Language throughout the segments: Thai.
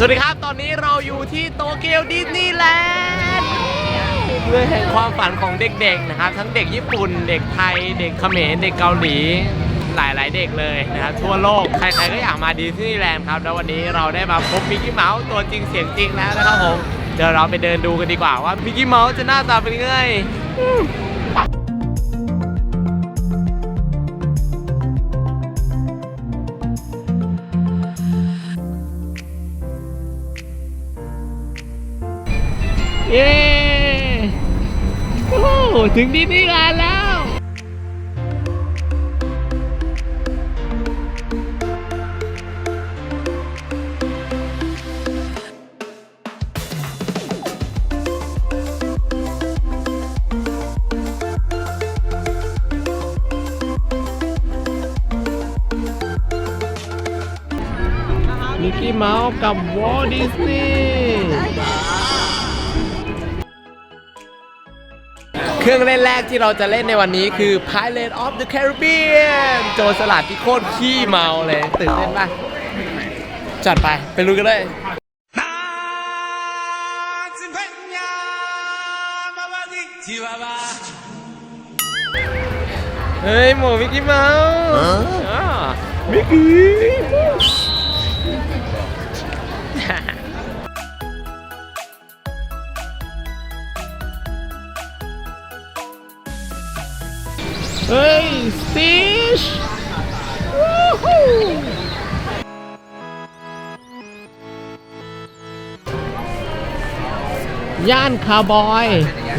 สวัสดีครับ ตอนนี้เราอยู่ที่โตเกียวดิสนีย์แลนด์เมืองแห่งความฝันของเด็กๆนะครับ ทั้งเด็กญี่ปุ่น เด็กไทย เด็กเขมร เด็กเกาหลี หลายๆเด็กเลยนะครับ ทั่วโลก ใครๆก็อยากมาดิสนีย์แลนด์ครับ แล้ววันนี้เราได้มาพบมิกกี้เมาส์ตัวจริงเสียงจริงแล้วนะครับผม เดี๋ยวเราไปเดินดูกันดีกว่าว่ามิกกี้เมาส์จะหน้าตาเป็นยังไง ถึงดิสนีย์แลนด์แล้ว มิกกี้เมาส์กับวอลดิสนีย์ เครื่องเล่นแรกที่เราจะเล่นในวันนี้คือ Pirate of the Caribbean โจรสลัดที่โคตรขี้เมาเลย ตื่นเต้นป่ะจัดไป ไปรู้กันเลยเฮ้ย หมูมิกกี้เมาส์อ่ามิกกี้ เฮ้ยสติชวู้ฮู้ย่านคาร์บอย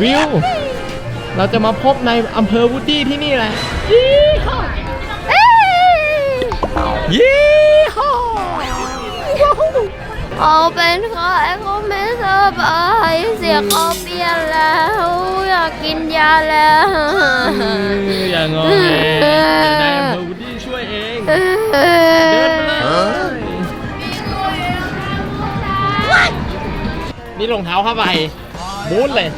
วิว เราจะมาพบในอำเภอวูดดี้ที่นี่แหละยี่ห้อยี่ เอาเป็นใครก็ไม่สบายเสียงเขาเปลี่ยนแล้วอยากกินยาแล้วอย่างงอแงเดี๋ยนายอำเภอวูดดี้ช่วยเองเดินมาเลยนี่รองเท้าเข้าไปบูทเลย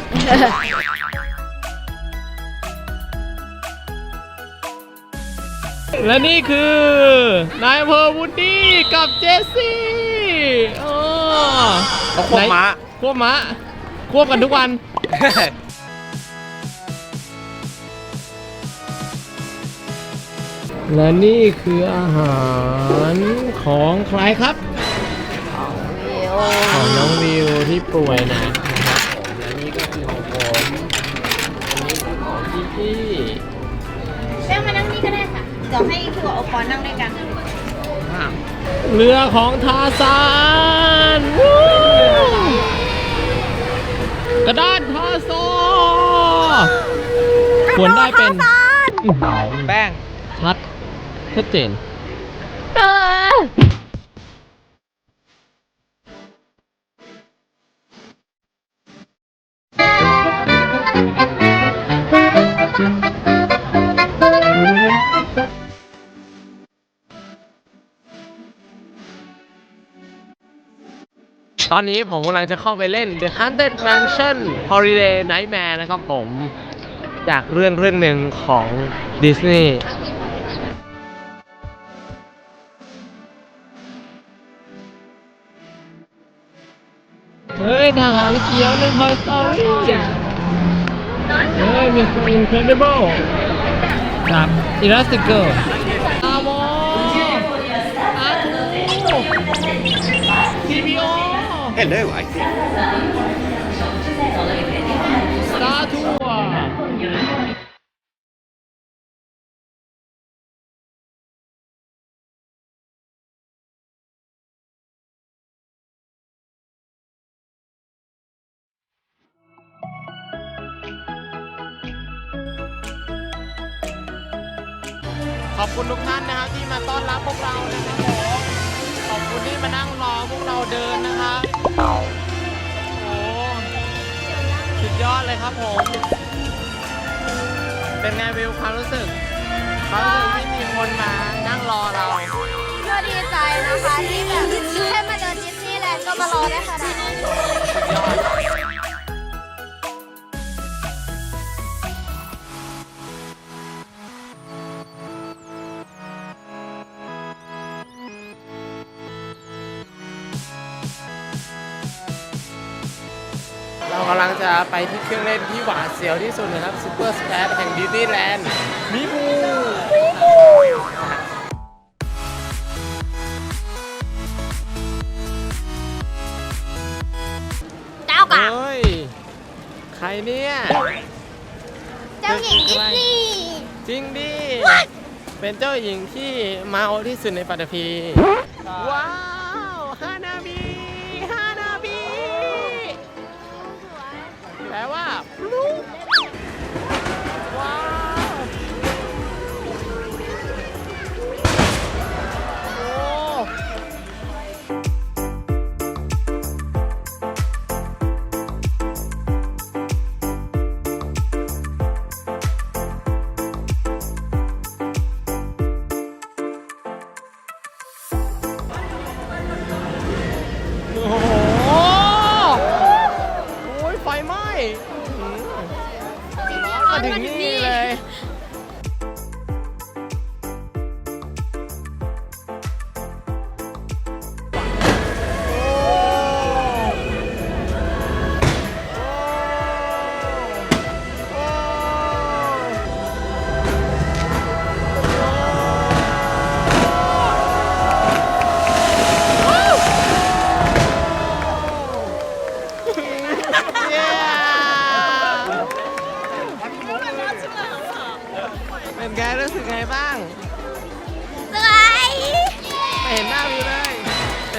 และนี่คือนายอำเภอวูดดี้กับเจสซี่ อ๋อเขาควบม้า ควบม้า ควบกันทุกวัน และนี่คืออาหารของใครครับ ของน้องวิวที่ป่วยหนะนะครับผมและนี่ก็คือของผมอันนี้คือของพี่พี่แป้งมานั่งนี่ก็ได้ค่ะ เดี๋ยวให้คือโอปอนั่งด้วยกัน เรือของทาซานวู้กระดานทาซอควรได้เป็นอื้อหือแป้งชัดชัดเจน ตอนนี้ผมกำลังจะเข้าไปเล่น The Haunted Mansion Holiday Nightmare นะครับผม จากเรื่องเรื่องหนึ่งของดิสนีย์เฮ้ยทหารเขียวในคอยสตอรี่เฮ้ยมีคน Incredible กับ Elastigirl อาว Hello I think สตาร์ทัวร์ขอบคุณทุกท่านนะครับที่มาต้อนรับพวกเรานะ ดยอดเลยครับผม เป็นไงวิวความรู้สึกความรู้สึกที่มีคนมานั่งรอเรา ก็ดีใจนะคะที่แบบแค่มาเดินดิสนีย์แลนด์ก็มารอได้ขนาดนี้ สุดยอ จะไปที่เครื่องเล่นที่หวาดเสียวที่สุดนะครับซูเปอร์สแปซแห่งดิสนีย์แลนด์มิมูเจ้ากับเฮ้ย ใครเนี่ยเจ้าหญิงดิสนีย์จริงดิ เป็นเจ้าหญิงที่เมาที่สุดในปัตตภีว้าวฮานา Blue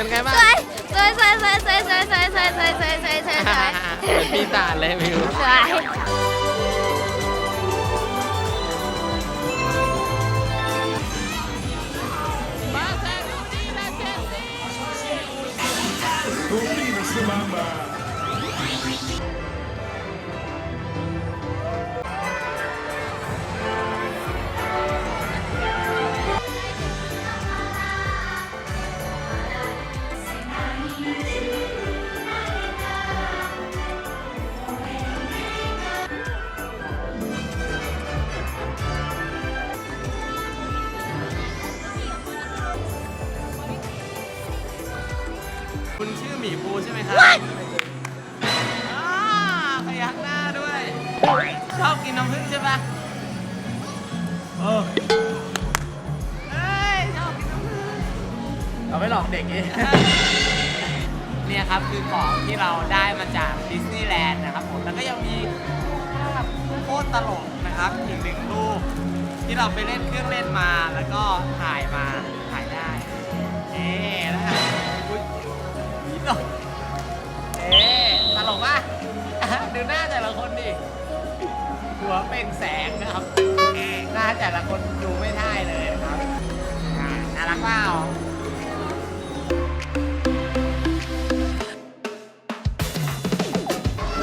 เป็นไงบ้างสวยสวยสวยสวยสวยสวยสวยสวยสวยสวยสวยสวยสวยเหมือนปีศาจเลยวิวสวยคุณ ครับอ่าพยักหน้าด้วย ชอบกินน้ำผึ้งใช่ปะเออเอ้ย ชอบกินน้ำผึ้ง เราไม่หลอกเด็กเองเนี่ยครับคือของที่เราได้มาจากดิสนีย์แลนด์นะครับผม แล้วก็ยังมีภาพโคตรตลกนะครับอีกหนึ่งรูป ที่เราไปเล่นเครื่องเล่นมาแล้วก็ถ่ายมา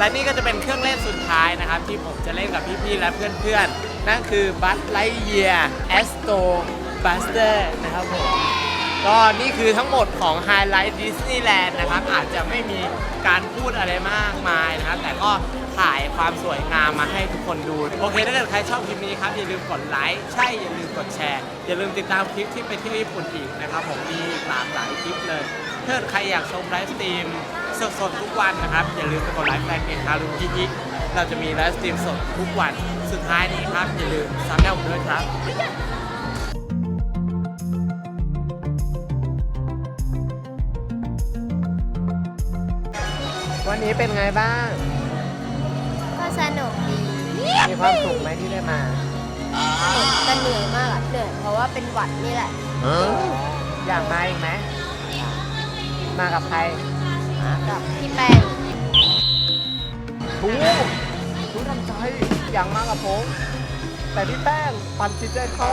และนี่ก็จะเป็นเครื่องเล่นสุดท้ายนะครับ ที่ผมจะเล่นกับพี่ๆและเพื่อนๆ นั่นคือบัสไลเยียแอสโตบัสเตอร์นะครับผม ก็นี่คือทั้งหมดของไฮไลท์ดิสนีย์แลนด์นะครับ อาจจะไม่มีการพูดอะไรมากมายนะครับ แต่ก็ถ่ายความสวยงามมาให้ทุกคนดู โอเค ถ้าเกิดใครชอบคลิปนี้ครับ อย่าลืมกดไลค์ ใช่ อย่าลืมกดแชร์ อย่าลืมติดตามคลิปที่ไปเที่ยวญี่ปุ่นอีกนะครับ ผมมีหลากหลายคลิปเลย ถ้าเกิดใครอยากชมไลฟ์สตรีม สดๆทุกวันนะครับ อย่าลืมไปกดไลค์แฟนเพจฮารุคิคิเราจะมีไลฟ์สตรีมสดทุกวันสุดท้ายนี้ครับ อย่าลืมซับแนวผมด้วยครับวันนี้เป็นไงบ้าง ก็สนุกดีมีความสุขไหมที่ได้มาแต่เหนื่อยมากอะเหนื่อยเพราะว่าเป็นหวัดนี่แหละ อยากมาอีกไหม มากับใคร มากับพี่แป้งทูทูทำใจอย่างมากับผม แต่พี่แป้งปั่นจิตใจเขา